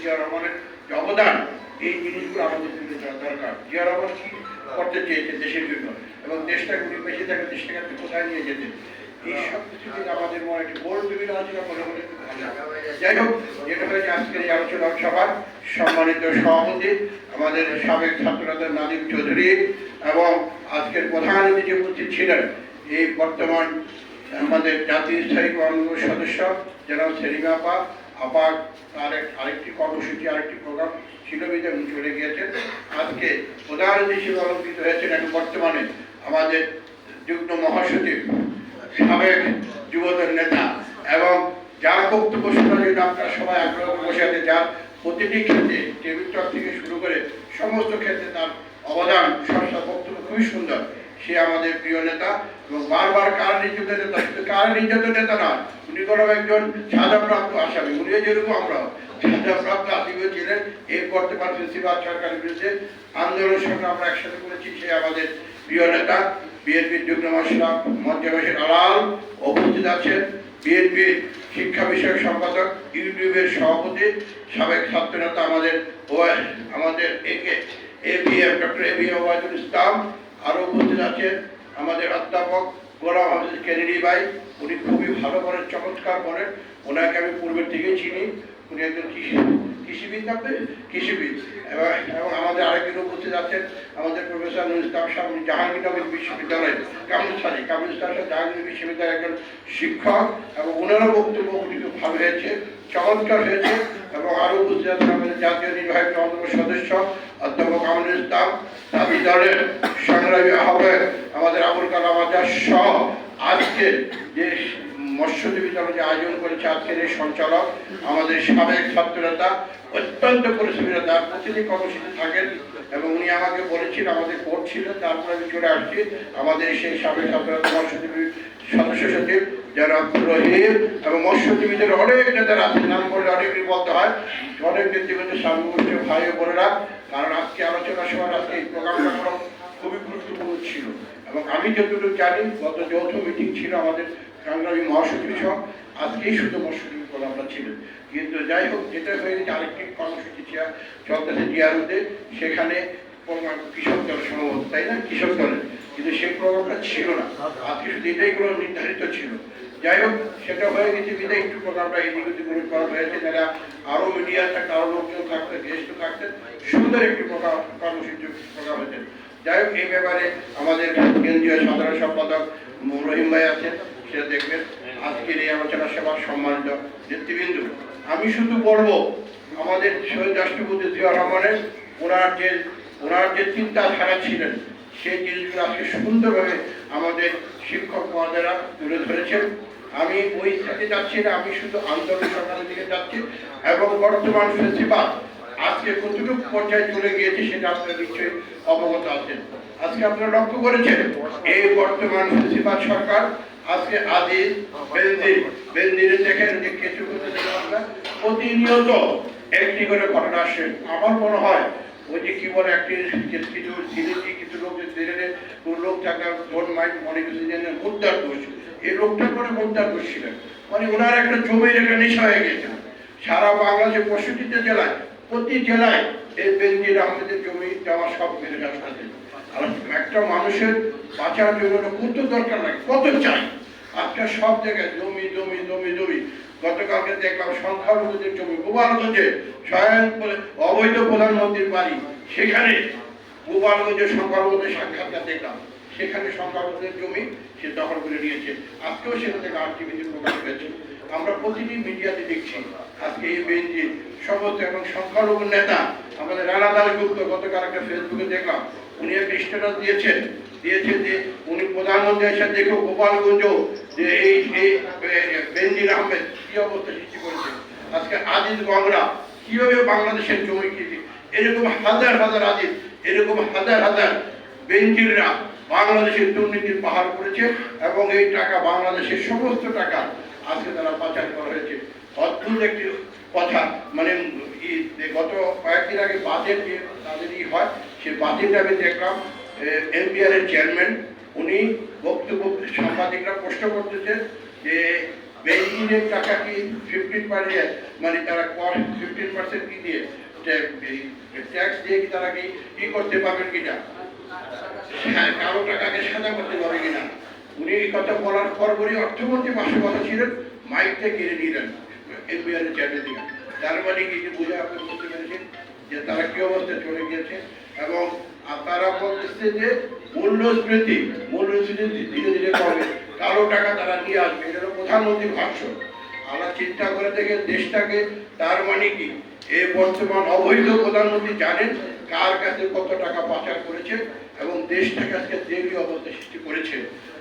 জিয়া রহমানের যে অবদান, এই জিনিসগুলো আমাদের তুলে ধরা দরকার। জিয়া রহমান কি করতে চেয়েছে দেশের জন্য? এবং দেশটাকে উনি বেঁচে থাকে দেশটাকে কোথায় নিয়ে যেতে এই সব কিছু থেকে আমাদের মনে একটি গোল বিভিন্ন আলোচনা মনে। যাই হোক, যেটা হয়েছে আজকের এই আলোচনা সভার সম্মানিত সভাপতি, আমাদের সাবেক ছাত্রনেতা নাদিম চৌধুরী এবং আজকের প্রধান অতিথি উপস্থিত ছিলেন এই বর্তমান আমাদের জাতীয় স্থায়ী কর্মসূচির সদস্য যারা সেলিমা আপা তার আরেক আরেকটি কর্মসূচি, আরেকটি প্রোগ্রাম ছিল উনি চলে গিয়েছেন। আজকে অতিথি হিসেবে অলঙ্কৃত হয়েছেন এখন বর্তমানে আমাদের যুগ্ম মহাসচিব, সাবেক যুবদল নেতা এবং যার বক্তব্য শোনার জন্য আপনারা সবাই আগ্রহ বসে আছে যার প্রতিটি ক্ষেত্রে টেবিল টক থেকে শুরু করে সমস্ত ক্ষেত্রে তার অবদান, সরসা বক্তব্য খুবই সুন্দর। সে আমাদের প্রিয় নেতা এবং বারবার কার নির্যাতন নেতা, শুধু কার নির্যাতন নেতা না উনি কোনো একজন সাজাপ্রাপ্ত আসামি, উনিও যেরকম আমরাও সাজাপ্রাপ্ত আসামি ছিলেন এই বর্তমান প্রিন্সিপাল সরকারের বিরুদ্ধে আন্দোলন সঙ্গে আমরা একসাথে করেছি, সে আমাদের প্রিয় নেতা বিএনপির যুগ্ম মশলা মঞ্চবাসীর আলাল উপস্থিত আছেন বিএনপির শিক্ষা বিষয়ক সম্পাদক, ইউটিউবের সভাপতি, সাবেক ছাত্রনেতা আমাদের ওয়া- আমাদের একে A B M, doctor A B M Wazul Islam আরও উপস্থিত আছেন আমাদের অধ্যাপক গোলাম হাফিজ কেনেডি ভাই। উনি খুবই ভালো করেন, চমৎকার করেন। ওনাকে আমি পূর্বের থেকেই চিনি। উনি একজন কৃষি কৃষিবিদ আপনি? কৃষিবিদ। এবং আমাদের আরেকজন উপস্থিত আছেন, আমাদের প্রফেসর নুর ইসলাম সাহেব জাহাঙ্গীরনগর বিশ্ববিদ্যালয় কামরুস্তানি কামরুস্তান সাহেব জাহাঙ্গীর বিশ্ববিদ্যালয়ের একজন শিক্ষক এবং ওনারও বক্তব্য ভালো হয়েছে, চমৎকার হয়েছে এবং আরও উপস্থিত আছেন আমাদের জাতীয় নির্বাহী কমিটির সদস্য, অধ্যাপক আমরুল ইসলাম দাবি দলের সংগ্রামী আহ্বায়ক আমাদের আবুল কালাম আজাদ সহ আজকে যে মৎস্যজীবী দল যে আয়োজন করেছে আজকের এই সঞ্চালক, আমাদের সাবেক ছাত্রনেতা, অত্যন্ত পরিশ্রমী তার প্রতিদিন কর্মসূচি থাকেন এবং উনি আমাকে বলেছেন, আমাদের কোর্ট ছিল, তারপরে আমি চলে আসছি। আমাদের সেই সাবেক ছাত্রনেতা, মৎস্যজীবী সদস্য সচিব, যারা রহিম এবং মৎস্যজীবীদের অনেক নেতারা আছেন, নাম বললে অনেকই বলতে হয়, অনেক নেতৃবৃন্দ সামগ্রী ভাই বোনেরা, কারণ আজকে আলোচনা সভার আজকে এই প্রোগ্রামটা খুবই গুরুত্বপূর্ণ ছিল। এবং আমি যতটুকু জানি, গত যৌথ মিটিং ছিল আমাদের সংগ্রামী মহাসচিব সহ, আজকেই শুধু মহাসচিব প্রোগ্রামটা ছিল কিন্তু যাই হোক, যেটা হয়ে গেছে, আরেকটি কর্মসূচি চলতেছে টিআরওতে। সেখানে কৃষক দল সম্ভবত তাই না? কৃষক দলের। কিন্তু সেই প্রোগ্রামটা ছিল না। আজকে শুধু এটাই কোনো নির্ধারিত ছিল। যাই হোক, সেটা হয়ে গেছে, বিদায়। একটু প্রোগ্রামটা এদিক ওদিক করে হয়েছে তারা আরও মিডিয়া থাকতে আরও লোকজন থাকতে গেস্ট থাকতেন সুন্দর একটি প্রোগ্রাম, কর্মসূচি হয়েছে যাই হোক এই ব্যাপারে আমাদের কেন্দ্রীয় সাধারণ সম্পাদক রহিম ভাই আছেন, সেটা দেখবেন। আজকের এই আলোচনা সভার সম্মানিত নেতৃবৃন্দু, আমি শুধু বলব, আমাদের শহীদ রাষ্ট্রপতি জিয়া রহমানের, ওনার যে ওনার যে চিন্তাধারা ছিলেন, সেই জিনিসগুলো আজকে সুন্দরভাবে আমাদের শিক্ষক মহাদেরা তুলে ধরেছেন। আমি ওই সাথে যাচ্ছি না, আমি শুধু আন্দোলন সরকারের দিকে যাচ্ছি এবং বর্তমান প্রিন্সিপাল আজকে কতটুকু পর্যায়ে চলে গিয়েছে সেটা আপনারা নিশ্চয়ই অবগত আছেন। আজকে আপনারা লক্ষ্য করেছেন, এই বর্তমান প্রিন্সিপাল সরকার আজকে আদিল, বেনজির, বেনজিরে দেখেন যে কিছু প্রতিনিয়ত একটি করে ঘটনা আসে আমার মনে হয়, ওই যে কি বলে একটি কিছু সিলেটি কিছু লোক যে সিলেটে কোন লোক থাকা ডোন্ট মাইন্ড মনে কিছু যে মুদ্রার দোষ। এই লোকটা করে মুদ্রার দোষ ছিলেন। মানে ওনার একটা জমির একটা নেশা হয়ে গেছে। সারা বাংলাদেশের পঁয়ষট্টিতে জেলায় প্রতি জেলায় এই বেনজির আহমেদের জমি দেওয়া সব মেরে রাস্তাতে একটা মানুষের বাঁচার জন্য কত দরকার লাগে, কত চাই। আজকে সব জায়গায় জমি জমি জমি জমি। গতকালকে দেখলাম সংখ্যালঘুদের জমি। গোপালগঞ্জে স্বয়ং অবৈধ প্রধানমন্ত্রীর বাড়ি। সেখানে গোপালগঞ্জের সংখ্যালঘুদের সাক্ষাৎকার দেখলাম। সেখানে সংখ্যালঘুদের জমি সে দখল করে নিয়েছে। আজকেও সেখান থেকে আর টিভিতে প্রকাশ হয়েছে আমরা প্রতিটি মিডিয়াতে দেখছি, আজকে এই বেঞ্জি সমস্ত এবং সংখ্যালঘু নেতা আমাদের রানা দাসগুপ্ত গতকাল একটা ফেসবুকে দেখলাম, উনি একটা স্ট্যাটাস দিয়েছেন দিয়েছেন যে উনি প্রধানমন্ত্রী এসে দেখেও গোপালগঞ্জ যে এই এই বেনজির আহমেদ কি অবস্থা সৃষ্টি করেছে। আজকে আজিজ গংরা কীভাবে বাংলাদেশের জমি কিনে এরকম হাজার হাজার আজিজ, এরকম হাজার হাজার বেঞ্জিররা বাংলাদেশের দুর্নীতির পাহাড় করেছে এবং এই টাকা বাংলাদেশের সমস্ত টাকা আজকে তারা পাচার করা হয়েছে। অদ্ভুত একটি কথা। মানে গত কয়েকদিন আগে বাজেট যে তাদের ই হয় সে বাজেটে আমি দেখলাম এনপিআর এর চেয়ারম্যান উনি বক্তব্য সাংবাদিকরা প্রশ্ন করতেছে যে বেঞ্জিনের টাকা কি ফিফটিন পার্সেন্ট মানে তারা ফিফটিন পার্সেন্ট কি দিয়ে ট্যাক্স দিয়ে কি তারা কি কি করতে পারবেন কিনা? হ্যাঁ, কারও টাকাকে সাজা করতে পারবে কিনা? উনি এই কথা বলার পর পরই অর্থমন্ত্রী পাশে কথা ছিলেন মাইকটা কেড়ে নিলেন। মানে কি? বুঝে আপনি পেরেছেন যে তারা কি চলে গিয়েছে এবং তারা বলতেছে যে ধীরে ধীরে কমে। কালো টাকা তারা নিয়ে আসবে। এটা হলো প্রধানমন্ত্রীর ভাষ্য। আমরা চিন্তা করে দেশটাকে, তার মানে কি? এই বর্তমান অবৈধ প্রধানমন্ত্রী জানেন কার কাছে কত টাকা পাচার করেছে এবং দেশটাকে আজকে দেবী অবস্থা সৃষ্টি করেছে।